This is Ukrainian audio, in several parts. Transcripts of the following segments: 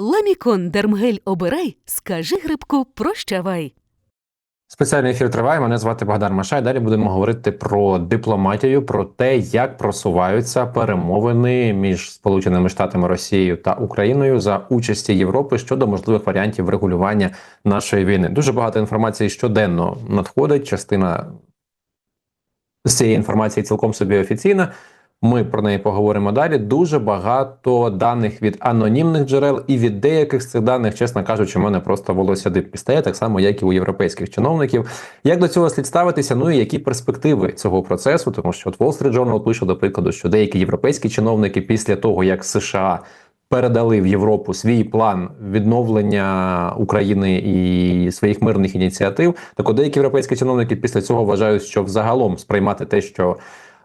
Ламікон Дермгель обирай, скажи грибку прощавай. Спеціальний ефір триває. Мене звати Богдан Машай. Далі будемо говорити про дипломатію, про те, як просуваються перемовини між Сполученими Штатами Росією та Україною за участі Європи щодо можливих варіантів врегулювання нашої війни. Дуже багато інформації щоденно надходить. Частина з цієї інформації цілком собі офіційна. Ми про неї поговоримо далі. Дуже багато даних від анонімних джерел, і від деяких з цих даних, чесно кажучи, у мене просто волосся дибки стає, так само, як і у європейських чиновників. Як до цього слід ставитися? Ну і які перспективи цього процесу? Тому що от Wall Street Journal пише, до прикладу, що деякі європейські чиновники після того, як США передали в Європу свій план відновлення України і своїх мирних ініціатив, так от деякі європейські чиновники після цього вважають, що взагалом сприймати те, що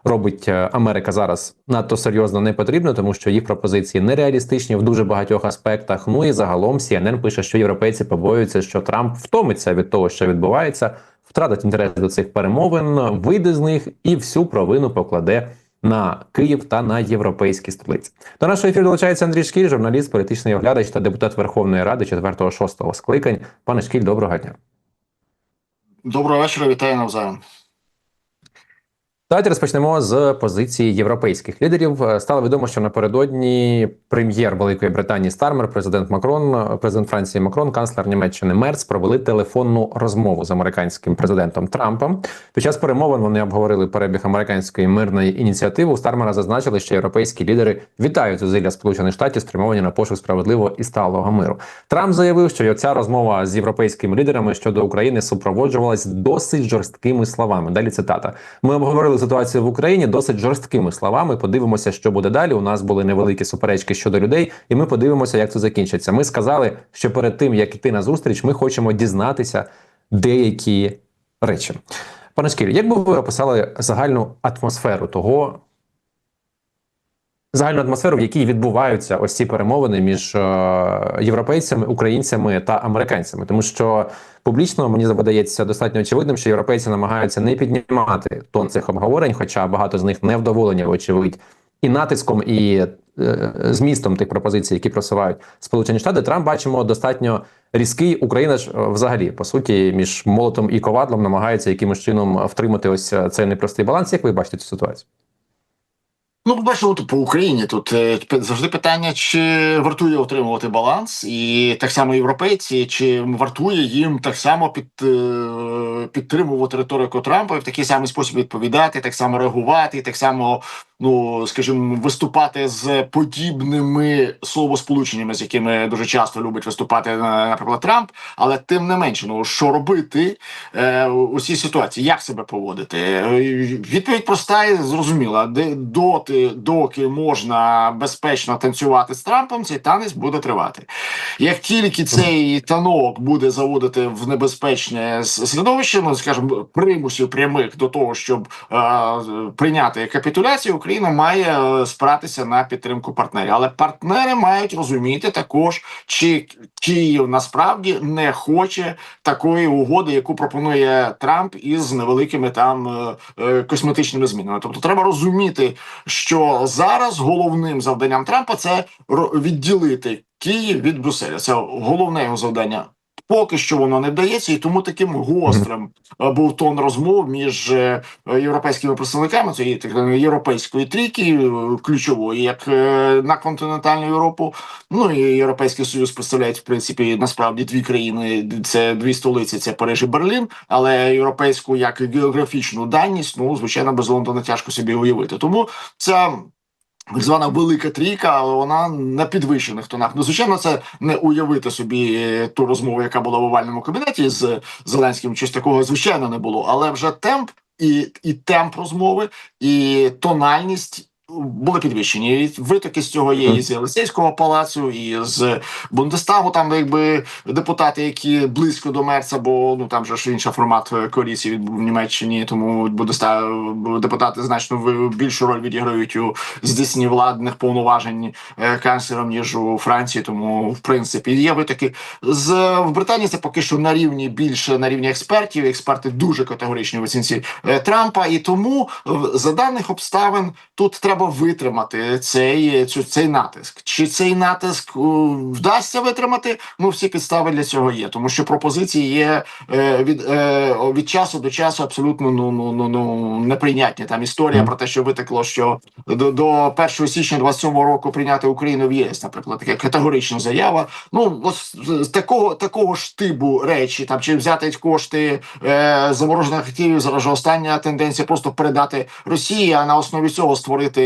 робить е, Америка зараз надто серйозно не потрібно, тому що їх пропозиції нереалістичні в дуже багатьох аспектах. Ну і загалом CNN пише, що європейці побоюються, що Трамп втомиться від того, що відбувається, втратить інтерес до цих перемовин, вийде з них і всю провину покладе. На Київ та на європейські столиці до нашого ефіру долучається Андрій Шкіль, журналіст, політичний оглядач та депутат Верховної Ради 4-6 скликань. Пане Шкіль, доброго дня. Доброго вечора, вітаю навзаєм. Давайте розпочнемо з позиції європейських лідерів. Е, Стало відомо, що напередодні прем'єр Великої Британії Стармер, президент Макрон, президент Франції Макрон, канцлер Німеччини Мерц провели телефонну розмову з американським президентом Трампом. Під час перемовин вони обговорили перебіг американської мирної ініціативи. У Стармера зазначили, що європейські лідери вітають зусилля Сполучених Штатів, спрямовані на пошук справедливого і сталого миру. Трамп заявив, що ця розмова з європейськими лідерами щодо України супроводжувалась досить жорсткими словами. Далі цитата: ми обговорили ситуацію в Україні досить жорсткими словами. Подивимося, що буде далі. У нас були невеликі суперечки щодо людей, і ми подивимося, як це закінчиться. Ми сказали, що перед тим як іти на зустріч, ми хочемо дізнатися деякі речі. Пане Шкіль, як би ви описали загальну атмосферу того? Загальну атмосферу, в якій відбуваються ось ці перемовини між е, європейцями, українцями та американцями, тому що публічно мені видається достатньо очевидним, що європейці намагаються не піднімати тон цих обговорень, хоча багато з них не вдоволені, вочевидь, і натиском, і е, змістом тих пропозицій, які просувають Сполучені Штати, Трамп бачимо достатньо різкий. Україна ж е, взагалі по суті між молотом і ковадлом намагається якимось чином втримати ось цей непростий баланс. Як ви бачите цю ситуацію? Ну, бачимо, тут по Україні тут е, завжди питання, чи вартує отримувати баланс, і так само європейці, чи вартує їм так само під, е, підтримувати риторику Трампа і в такий самий спосіб відповідати, так само реагувати, так само, ну скажімо, виступати з подібними словосполученнями, з якими дуже часто любить виступати, е, наприклад, Трамп. Але тим не менше, ну що робити е, у цій ситуації, як себе поводити? Е, Відповідь проста і зрозуміла. Де доти, доки можна безпечно танцювати з Трампом, цей танець буде тривати. Як тільки цей танок буде заводити в небезпечне середовище, ну скажімо, примусів прямих до того, щоб е, прийняти капітуляцію, Україна має е, спиратися на підтримку партнерів. Але партнери мають розуміти також, чи Київ насправді не хоче такої угоди, яку пропонує Трамп із невеликими там е, е, косметичними змінами. Тобто, треба розуміти, що зараз головним завданням Трампа це відділити Київ від Брюсселя. Це головне його завдання. Поки що воно не вдається, і тому таким гострим е, був тон розмов між е, європейськими представниками цієї так європейської трійки, е, ключової, як на континентальну Європу. Ну і Європейський Союз представляють в принципі насправді дві країни. Це дві столиці: це Париж і Берлін. Але європейську як географічну даність, ну звичайно, без Лондона тяжко собі уявити. Тому ця. Так звана велика трійка, вона на підвищених тонах. Ну, звичайно, це не уявити собі е, ту розмову, яка була в овальному кабінеті з Зеленським. Щось такого звичайно не було. Але вже темп і, і темп розмови, і тональність були підвищені. І витоки з цього є і з Єлисейського палацу, і з Бундестагу. Там якби депутати, які близько до Мерца, бо ну там же ж інший формат коаліції відбув в Німеччині, тому Бундестаг депутати значно більшу роль відіграють у здійсненні владних повноважень е, канцлером ніж у Франції. Тому в принципі є витоки з в Британії. Це поки що на рівні більше на рівні експертів. Експерти дуже категоричні в оцінці е, Трампа, і тому за даних обставин тут треба треба витримати цей, цю, цей натиск. Чи цей натиск е, вдасться витримати? Ну, всі підстави для цього є, тому що пропозиції є е, від, е, від часу до часу абсолютно ну, ну, ну, ну, неприйнятні. Там історія про те, що витекло, що до, до 1 січня 27 року прийняти Україну в ЄС, наприклад, така категорична заява. Ну, з такого, такого ж типу речі, там чи взяти кошти е, заморожених активів, зараз же остання тенденція просто передати Росії, а на основі цього створити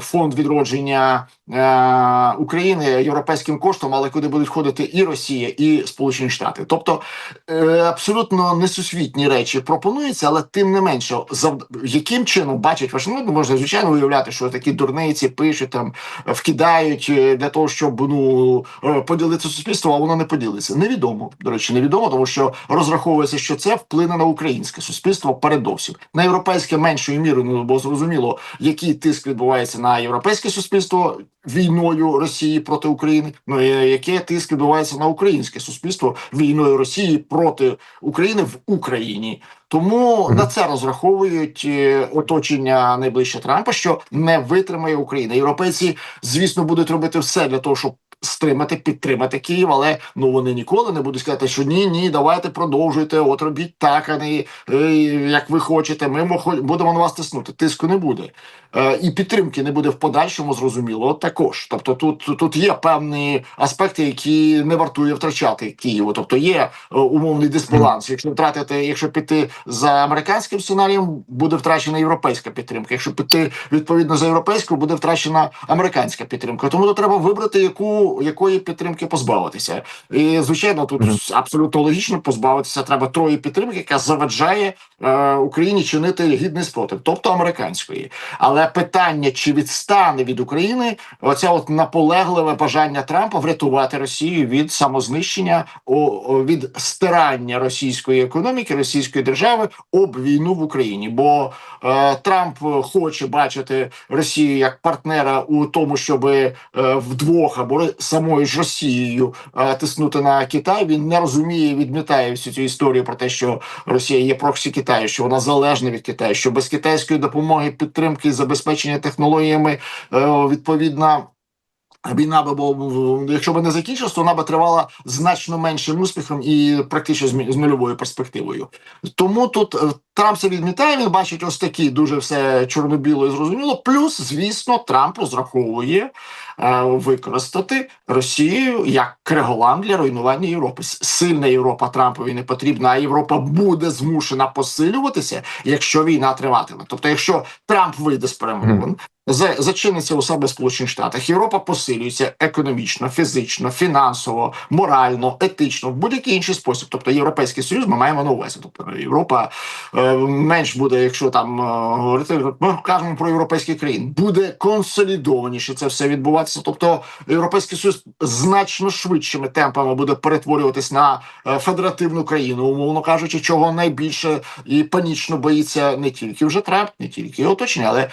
фонд відродження е, України європейським коштом, але куди будуть входити і Росія, і Сполучені Штати. Тобто е, абсолютно несусвітні речі пропонуються, але тим не менше, яким чином бачать Вашингтон, можна звичайно уявляти, що такі дурниці пишуть там, вкидають е, для того, щоб ну е, поділити суспільство, а воно не поділиться. Невідомо. До речі, невідомо, тому що розраховується, що це вплине на українське суспільство передовсім на європейське меншою мірою. Ну бо зрозуміло, який тиск відбувається на європейське суспільство війною Росії проти України. Ну і який тиск відбувається на українське суспільство війною Росії проти України в Україні. Тому на це розраховують е, оточення найближче Трампа, що не витримає Україна. Європейці, звісно, будуть робити все для того, щоб стримати, підтримати Київ, але ну вони ніколи не будуть сказати, що ні, ні, давайте продовжуйте, от робіть так, а не е, як ви хочете. Ми будемо на вас тиснути. Тиску не буде. Е, і підтримки не буде в подальшому, зрозуміло, також. Тобто, тут, тут є певні аспекти, які не вартує втрачати Києву. Тобто є е, умовний дисбаланс. Якщо втратити, якщо піти за американським сценарієм, буде втрачена європейська підтримка. Якщо піти відповідно за європейською, буде втрачена американська підтримка. Тому тут треба вибрати, яку якої підтримки позбавитися. І звичайно, тут абсолютно логічно позбавитися треба троє підтримки, яка заважає е, Україні чинити гідний спротив, тобто американської. Але питання, чи відстане від України оця от наполегливе бажання Трампа врятувати Росію від самознищення, від стирання російської економіки, російської держави об війну в Україні. Бо е, Трамп хоче бачити Росію як партнера у тому, щоб е, вдвох або самою ж Росією е, тиснути на Китай. Він не розуміє, відмітає всю цю історію про те, що Росія є проксі Китаю, що вона залежна від Китаю, що без китайської допомоги, підтримки і забезпечення технологіями е, відповідна. Війна би бо якщо б не закінчилась, то вона би тривала значно меншим успіхом і практично з нульовою перспективою. Тому тут е, Трамп це відмітає. Він бачить ось такі дуже все чорно-біло і зрозуміло. Плюс, звісно, Трамп розраховує е, використати Росію як криголам для руйнування Європи. Сильна Європа Трампові не потрібна, а Європа буде змушена посилюватися, якщо війна триватиме. Тобто, якщо Трамп вийде з перемовин, за- зачиниться у себе в Сполучених Штатах. Європа посилюється економічно, фізично, фінансово, морально, етично, в будь-який інший спосіб. Тобто Європейський Союз ми маємо на увазі. Тобто Європа е, менш буде, якщо там е, говорити, ми кажемо про європейські країни, буде консолідованіше це все відбуватися. Тобто Європейський Союз значно швидшими темпами буде перетворюватись на е, федеративну країну, умовно кажучи, чого найбільше і панічно боїться не тільки вже Трамп, не тільки оточення, але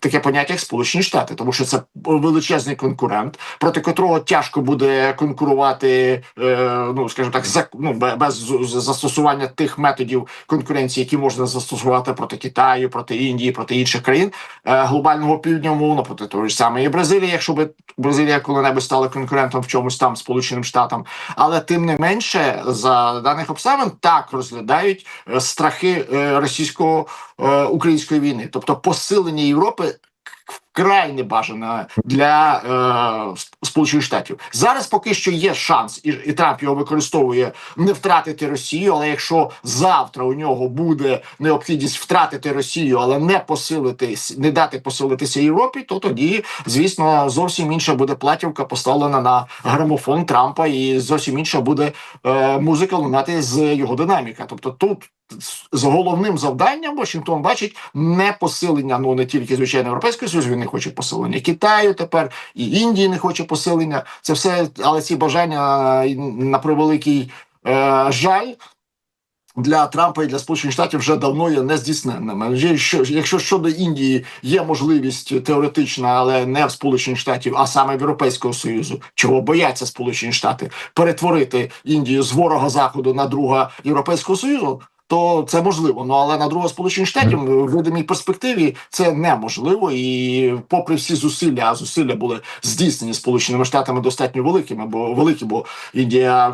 таке поняття як Сполучені Штати, тому що це величезний конкурент, проти котрого тяжко буде конкурувати, е, ну скажімо так, за ну без застосування тих методів конкуренції, які можна застосувати проти Китаю, проти Індії, проти інших країн е, глобального півдня, умовно проти того ж самої Бразилії, якщо би Бразилія коли-небудь стала конкурентом в чомусь там Сполученим Штатам, але тим не менше за даних обставин так розглядають е, страхи е, російського е, української війни, тобто посилення Європи вкрай бажана для е, Сполучених Штатів. Зараз поки що є шанс, і, і Трамп його використовує не втратити Росію. Але якщо завтра у нього буде необхідність втратити Росію, але не посилитись, не дати посилитися Європі, то тоді, звісно, зовсім інша буде платівка поставлена на грамофон Трампа, і зовсім інша буде е, музика лунати з його динаміка. Тобто тут з головним завданням Вашингтон бачить не посилення, ну не тільки звичайно Європейського Союзу, він не хоче посилення Китаю тепер і Індії не хоче посилення. Це все, але ці бажання е, на превеликий е, жаль. Для Трампа і для Сполучених Штатів вже давно є нездійсненними. Якщо, якщо щодо Індії є можливість теоретична, але не в Сполучених Штатів, а саме в Європейського Союзу, чого бояться Сполучені Штати, перетворити Індію з ворога заходу на друга Європейського Союзу, то це можливо. Ну але на другого сполучених штатів в видимій перспективі це неможливо. І попри всі зусилля, а зусилля були здійснені сполученими штатами достатньо великими, бо великі, бо Індія е,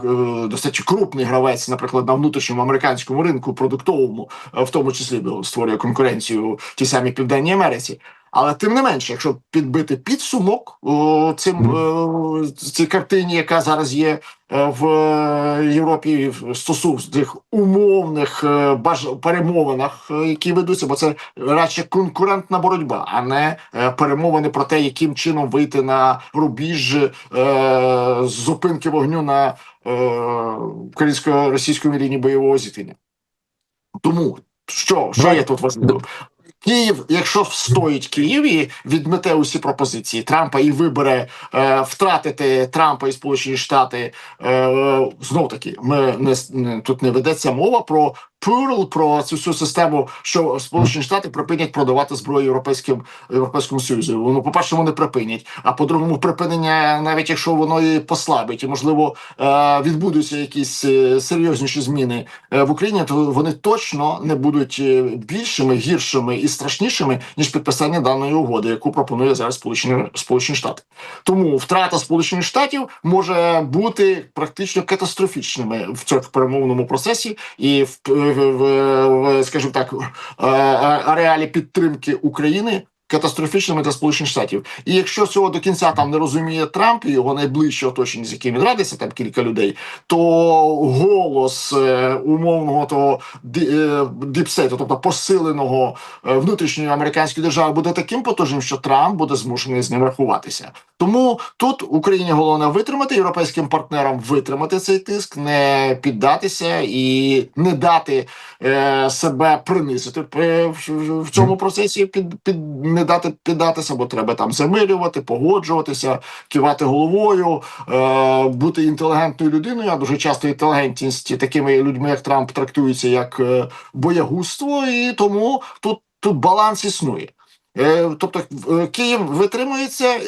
достатньо крупний гравець, наприклад, на внутрішньому американському ринку продуктовому, е, в тому числі створює конкуренцію тій самій південній Америці. Але тим не менше, якщо підбити підсумок о, цим е, цій картині, яка зараз є е, в Європі в стосунку цих умовних е, баж перемовинах, які ведуться, бо це радше конкурентна боротьба, а не перемовини про те, яким чином вийти на рубіж е, зупинки вогню на е, українсько-російському лінії бойового зіткнення. Тому що, що є тут важливо? Київ, якщо встоїть Київ і відмете усі пропозиції Трампа і вибере е, втратити Трампа і Сполучені Штати, е, знов таки, ми не тут не ведеться мова про Пурл, про цю всю систему, що Сполучені Штати припинять продавати зброю європейським європейському союзу. Ну, по перше, вони припинять. А по-другому, припинення, навіть якщо воно і послабить, і можливо е, відбудуться якісь е, серйозніші зміни е, в Україні, то вони точно не будуть більшими, гіршими і страшнішими ніж підписання даної угоди, яку пропонує зараз Сполучені Сполучені Штати. Тому втрата Сполучених Штатів може бути практично катастрофічними в цьому перемовному процесі і в, в, в, в скажімо так е, е, ареалі підтримки України. Катастрофічними для сполучених штатів, і якщо цього до кінця там не розуміє Трамп і його найближче оточення, з яким він радиться, там кілька людей, то голос е, умовного того е, діпсету, тобто посиленого е, внутрішньої американської держави, буде таким потужним, що Трамп буде змушений з ним рахуватися. Тому тут Україні головне витримати європейським партнерам витримати цей тиск, не піддатися і не дати е, себе принизити е, в, в- в цьому процесі, під, під не дати піддатися, бо треба там замирювати, погоджуватися, кивати головою, е, бути інтелігентною людиною. А дуже часто інтелігентність такими людьми, як Трамп, трактується як е, боягузтво, і тому тут, тут баланс існує. Е, Тобто е, Київ витримується,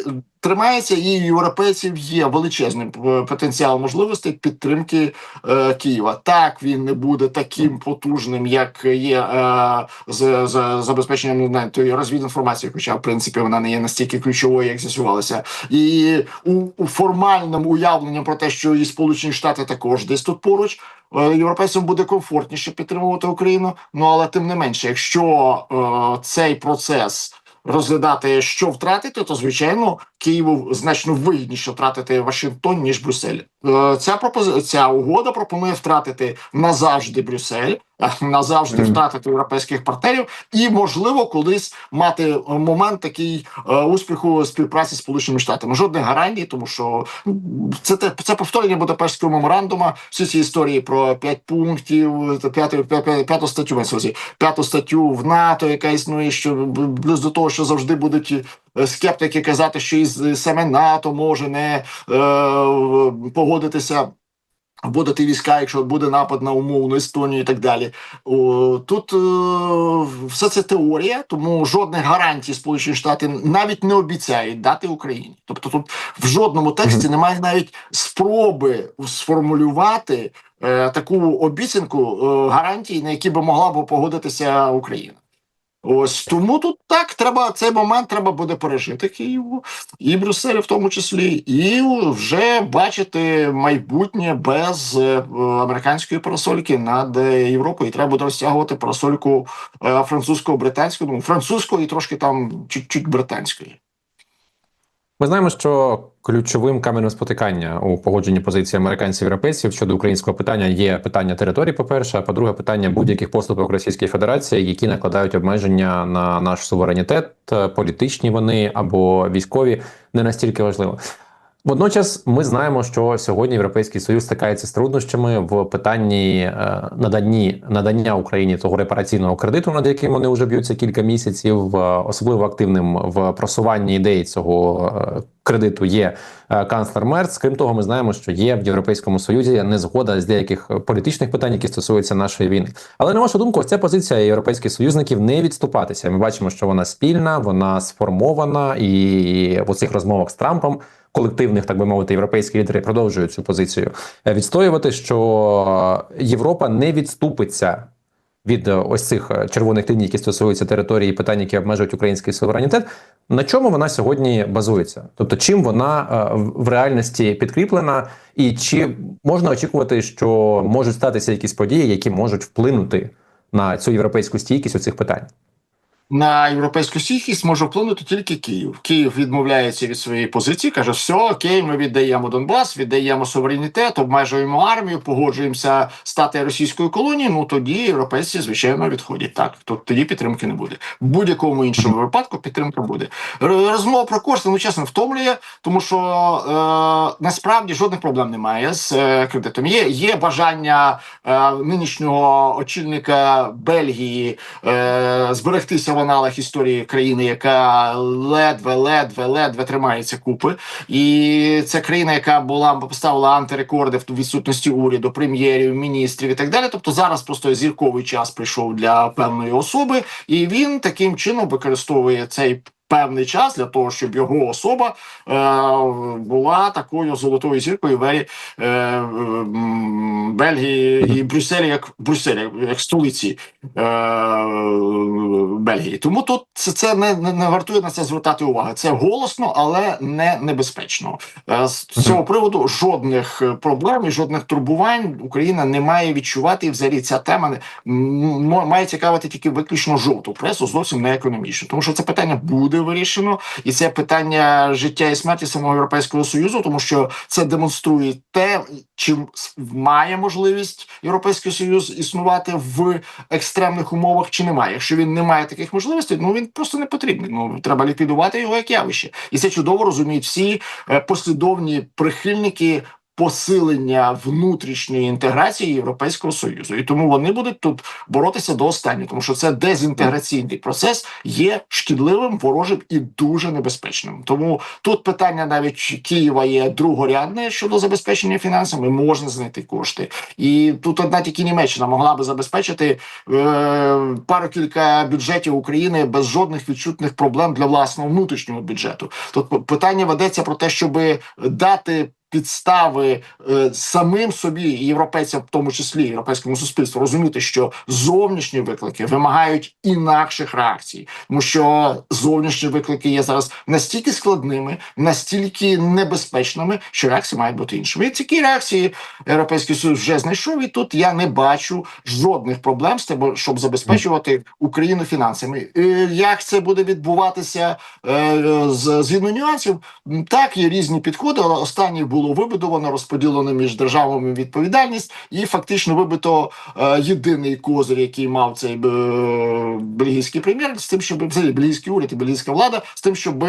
тримається, і у європейців є величезний е, потенціал можливостей підтримки е, Києва. Так він не буде таким потужним, як є е, з, з забезпеченням не знаю, тої розвідінформації, хоча в принципі вона не є настільки ключовою, як з'ясувалося. І у, у формальному уявленням про те, що і Сполучені Штати також десь тут поруч. е, Європейцям буде комфортніше підтримувати Україну. Ну але тим не менше, якщо е, цей процес розглядати, що втратити, то звичайно Києву значно вигідніше втратити Вашингтон ніж Брюссель. Е, Ця пропозиція угода пропонує втратити назавжди Брюссель, назавжди Мгм. втратити європейських партнерів, і можливо колись мати е, момент такий е, успіху співпраці з Сполученими Штатами. Жодних гарантій, тому що це те це повторення Будапештського меморандума. Всі ці історії про п'ять пунктів, та п'яту п'я- п'я- п'яту статтю в п'яту статтю в НАТО, яка існує, що плюс до того, що завжди будуть е, скептики казати, що і саме НАТО може не е, погодитися. Вводити війська, якщо буде напад на умовну Естонію і так далі. О, тут е, все це теорія, тому жодних гарантій Сполучені Штати навіть не обіцяють дати Україні. Тобто, тут в жодному тексті немає навіть спроби сформулювати е, таку обіцянку е, гарантій, на які би могла б погодитися Україна. Ось тому тут так треба цей момент треба буде пережити Києву і Брюсселі в тому числі, і вже бачити майбутнє без е, американської парасольки над е, Європою. І треба буде розтягувати парасольку е, французького британського ну, французького і трошки там чуть-чуть британської. Ми знаємо, що ключовим каменем спотикання у погодженні позиції американців і європейців щодо українського питання є питання території. По перше, а по-друге, питання будь-яких поступок Російської Федерації, які накладають обмеження на наш суверенітет, е, політичні вони або військові, не настільки важливо. Водночас ми знаємо, що сьогодні Європейський Союз стикається з труднощами в питанні е, наданні надання Україні того репараційного кредиту, над яким вони вже б'ються кілька місяців. Е, Особливо активним в просуванні ідеї цього е, кредиту є канцлер Мерц. Крім того, ми знаємо, що є в Європейському Союзі незгода з деяких політичних питань, які стосуються нашої війни. Але на вашу думку, ця позиція європейських союзників не відступатися. Ми бачимо, що вона спільна, вона сформована, і в оцих розмовах з Трампом колективних, так би мовити, європейські лідери продовжують цю позицію е, відстоювати, що Європа не відступиться від е, ось цих е, червоних ліній, які стосуються території, і питань, які обмежують український суверенітет. На чому вона сьогодні базується? Тобто, чим вона е, в- в реальності підкріплена, і чи можна очікувати, що можуть статися якісь події, які можуть вплинути на цю європейську стійкість у цих питань? На європейську стійкість може вплинути тільки Київ. Київ відмовляється від своєї позиції, каже: все окей, ми віддаємо Донбас, віддаємо суверенітет, обмежуємо армію, погоджуємося стати російською колонією. Ну тоді європейці звичайно відходять. Так то тоді підтримки не буде. В будь-якому іншому випадку підтримка буде. Розмова про кошти, ну чесно, втомлює, тому що е, насправді жодних проблем немає з е, кредитом. Є, є бажання е, нинішнього очільника Бельгії е, зберегтися в історії країни, яка ледве, ледве, ледве тримається купи. І це країна, яка була поставила антирекорди в відсутності уряду, прем'єрів, міністрів і так далі. Тобто зараз просто зірковий час прийшов для певної особи, і він таким чином використовує цей. Певний час для того, щоб його особа е, була такою золотою зіркою в ері е, Бельгії і Брюсселі, як Брюсселі, як столиці е, Бельгії. Тому тут це, це не, не, не вартує на це звертати увагу. Це голосно, але не небезпечно. Е, з цього приводу жодних е, проблем і жодних турбувань Україна не має відчувати. І взагалі ця тема має цікавити тільки виключно жовту пресу, зовсім не економічну. Тому що це питання буде вирішено, і це питання життя і смерті самого європейського союзу, тому що це демонструє те, чим має можливість європейський союз існувати в екстремних умовах, чи немає. Якщо він не має таких можливостей, ну він просто не потрібний. Ну треба ліквідувати його як явище, і це чудово розуміють всі е, послідовні прихильники. Посилення внутрішньої інтеграції Європейського союзу, і тому вони будуть тут боротися до останнього, тому що це дезінтеграційний процес є шкідливим, ворожим і дуже небезпечним. Тому тут питання навіть Києва є другорядне щодо забезпечення фінансами. Можна знайти кошти, і тут одна тільки Німеччина могла би забезпечити е, пару кілька бюджетів України без жодних відчутних проблем для власного внутрішнього бюджету. Тут питання ведеться про те, щоб дати. Підстави е, самим собі європейцям, в тому числі європейському суспільству, розуміти, що зовнішні виклики вимагають інакших реакцій, тому що зовнішні виклики є зараз настільки складними, настільки небезпечними, що реакції мають бути іншими. І такі реакції Європейський Союз вже знайшов. І тут я не бачу жодних проблем з тим, щоб забезпечувати Україну фінансами. Як це буде відбуватися е, згідно нюансів? Так, є різні підходи. але Останнє було вибудовано, розподілено між державами відповідальність, і фактично вибито е, єдиний козир, який мав цей е, бельгійський прем'єр, з тим, щоб взагалі бельгійський уряд і бельгійська влада, з тим, щоб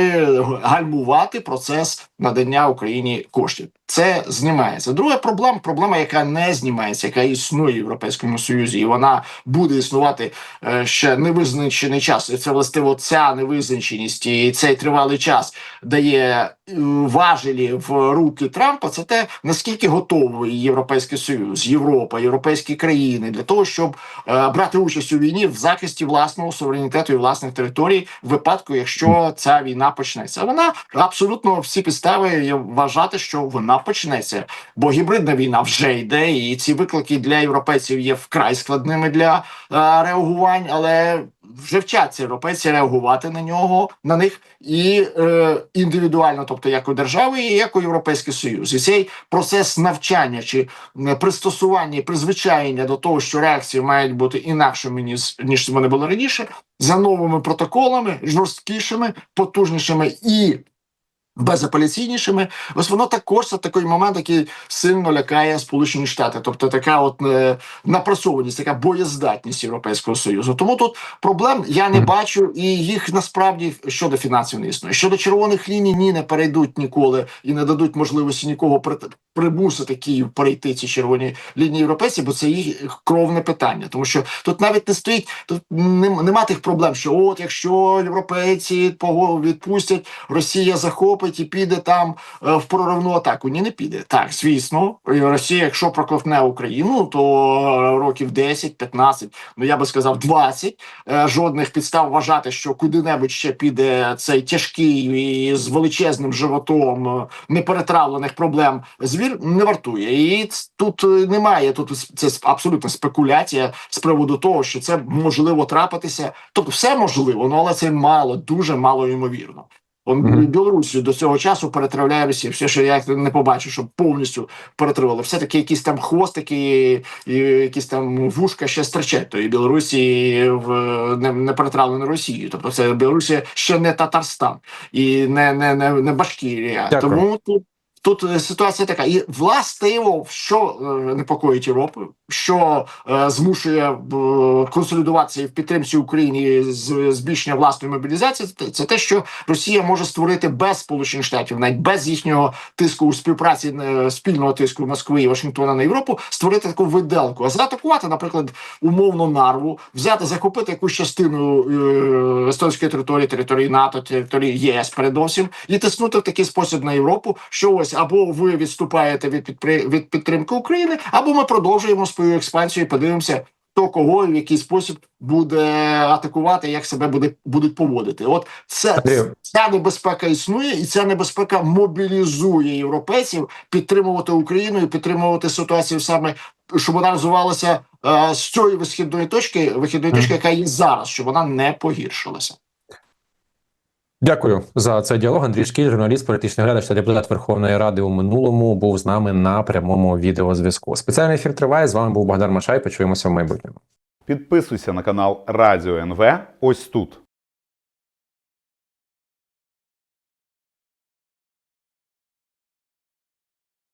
гальмувати процес надання Україні коштів. Це знімається. Друга проблема проблема, яка не знімається, яка існує в Європейському Союзі, і вона буде існувати е, ще невизначений час. І це властиво ця невизначеність і цей тривалий час дає важелі в руки Трампа. Це те наскільки готовий Європейський Союз, Європа, європейські країни для того, щоб е, брати участь у війні в захисті власного суверенітету і власних територій, в випадку, якщо ця війна почнеться. Вона абсолютно всі підстави вважати, що вона почнеться, бо гібридна війна вже йде, і ці виклики для європейців є вкрай складними для е, реагувань, але вже вчаться європейці реагувати на нього на них і е, індивідуально, тобто як у держави, і як у європейський союз, і цей процес навчання чи пристосування, призвичаєння до того, що реакції мають бути інакшими ніж ніж вони були раніше, за новими протоколами, жорсткішими, потужнішими і безапеляційнішими. Ось воно також це такий момент, який сильно лякає Сполучені Штати, тобто така от е, напрацьованість, така боєздатність Європейського союзу. Тому тут проблем я не бачу, і їх насправді щодо фінансів не існує. Щодо червоних ліній ні не перейдуть ніколи і не дадуть можливості нікого при, примусити Київ перейти ці червоні лінії європейці, бо це їх кровне питання, тому що тут навіть не стоїть тут нем- нема тих проблем, що от якщо європейці відпустять, Росія захопить. Захопить і піде там е, в проривну атаку. Ні, не піде. Так, звісно, Росія, якщо проковтне Україну, то е, років 10-15, ну я би сказав 20, е, жодних підстав вважати, що куди-небудь ще піде цей тяжкий і з величезним животом е, неперетравлених проблем звір не вартує. І тут е, немає тут це абсолютно спекуляція з приводу того, що це можливо трапитися. Тобто, все можливо, ну але це мало, дуже мало ймовірно. Білорусію до цього часу перетравляє Росія. Все, що я не побачу, щоб повністю перетривали. Все таки якісь там хвостики, якісь там вушка ще стирчать тої Білорусі в не, не перетравлено Росією. Тобто це Білорусія ще не Татарстан і не, не, не, не Башкірія. Дякую. Тому тут. Тут е, ситуація така, і властиво, що е, непокоїть Європу, що е, змушує е, консолідуватися в підтримці України з збільшення власної мобілізації, це, те, що Росія може створити без Сполучених Штатів, навіть без їхнього тиску у співпраці спільного тиску Москви і Вашингтона на Європу, створити таку виделку, а заатакувати, наприклад, умовно нарву, взяти, захопити якусь частину е, естонської території, території НАТО, території ЄС, передовсім, і тиснути в такий спосіб на Європу, що ось або ви відступаєте від підпри... від підтримки України, або ми продовжуємо свою експансію. і Подивимося. Хто кого в який спосіб буде атакувати, як себе буде будуть поводити? От це ця небезпека існує, і ця небезпека мобілізує європейців підтримувати Україну і підтримувати ситуацію саме, щоб вона розвивалася е, з цієї вихідної точки, вихідної точки, яка є зараз, щоб вона не погіршилася. Дякую за цей діалог. Андрій Шкіль, журналіст, політичний глядач та депутат Верховної Ради у минулому був з нами на прямому відеозв'язку. Спеціальний ефір триває. З вами був Богдан Машай. Почуємося в майбутньому. Підписуйся на канал Радіо НВ ось тут.